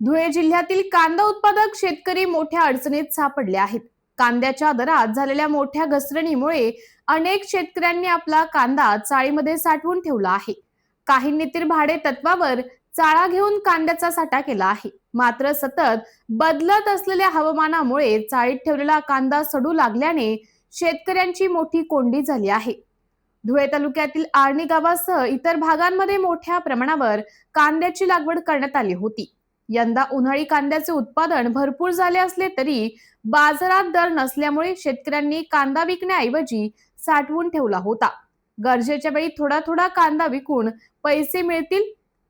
धुळे जिल्ह्यातील कांदा उत्पादक शेतकरी मोठ्या अडचणीत सापडले आहेत. कांद्याच्या दरात झालेल्या मोठ्या घसरणीमुळे अनेक शेतकऱ्यांनी आपला कांदा चाळीमध्ये साठवून ठेवला आहे. काहींनी तर भाडे तत्वावर चाळा घेऊन कांद्याचा साठा केला आहे. मात्र सतत बदलत असलेल्या हवामानामुळे चाळीत ठेवलेला कांदा सडू लागल्याने शेतकऱ्यांची मोठी कोंडी झाली आहे. धुळे तालुक्यातील आर्णी गावासह इतर भागांमध्ये मोठ्या प्रमाणावर कांद्याची लागवड करण्यात आली होती. यंदा उन्हाळी कांद्याचे उत्पादन भरपूर झाले असले तरी बाजारात दर नसल्यामुळे शेतकऱ्यांनी कांदा विकण्याऐवजी साठवून ठेवला होता. गरजेच्या वेळी थोडा थोडा कांदा विकून पैसे मिळतील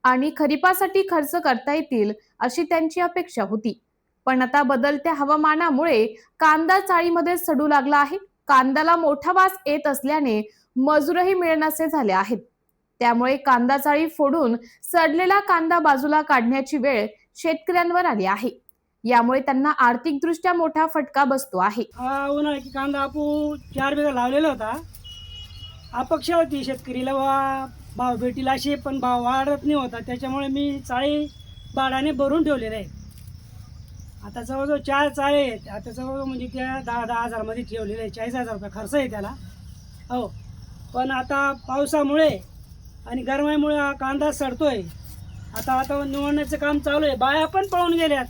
आणि खरीपासाठी खर्च करता येतील अशी त्यांची अपेक्षा होती. पण आता बदलत्या हवामानामुळे कांदा चाळीमध्ये सडू लागला आहे. कांद्याला मोठा वास येत असल्याने मजूरही मिळनासे झाले आहेत. त्यामुळे कांदा चाळी फोडून सडलेला कांदा बाजूला काढण्याची वेळ शेतकऱ्यांवर आली आहे. यामुळे त्यांना आर्थिकदृष्ट्या मोठा फटका बसतो आहे. हा उन्हाळ्याची कांदा आपू चार बिघा लावलेला होता. अपेक्षा होती शेतकरीला वा भाव भेटील असे पण भाव वाढत नाही होता. त्याच्यामुळे मी चाळी बाळाने भरून ठेवलेले आहे आता जवळजवळ चार चाळे आहेत. आता जवळजवळ म्हणजे त्या दहा दहा हजारमध्ये ठेवलेले आहे चाळीस हजार रुपये खर्च आहे त्याला. हो. पण आता पावसामुळे आणि गरमाईमुळे हा कांदा आहे आता आता निवडण्याचं काम चालू आहे. बाया पण पळून गेल्यात.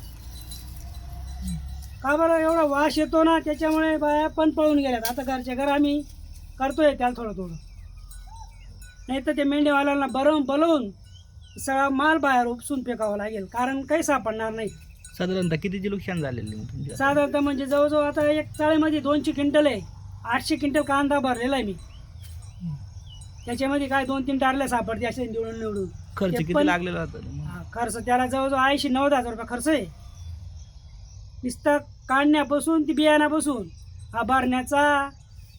का बरं? एवढा वास येतो ना त्याच्यामुळे बाया पण पळून गेल्यात. आता घरच्या घर आम्ही करतोय त्याला थोडं थोडं. नाही तर ते मेंढेवाल्यांना बरवून बोलवून सगळा माल बाहेर उपसून फेकावा लागेल. कारण काही सापडणार नाही. साधारणतः कितीचे नुकसान झालेले साधारणतः म्हणजे जवळजवळ आता एक चाळीमध्ये दोनशे क्विंटल आहे. आठशे क्विंटल कांदा भरलेला आहे मी. त्याच्यामध्ये काय दोन तीन टारल्या सापडते असे निवडून निवडून. खर्च ते किती पण- लागलेला होता मग? हा, खर्च त्याला जवळजवळ ऐंशी नव्वद हजार रुपये खर्च आहे नुसतं काढण्यापासून ती बियाण्यापासून हा भरण्याचा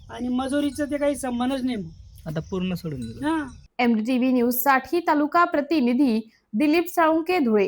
आणि मजुरीचं ते काही संबंधच नाही मग. आता पूर्ण सोडून दिलं हा एमडीटीव्ही न्यूजसाठी तालुका प्रतिनिधी दिलीप साळुंके धुळे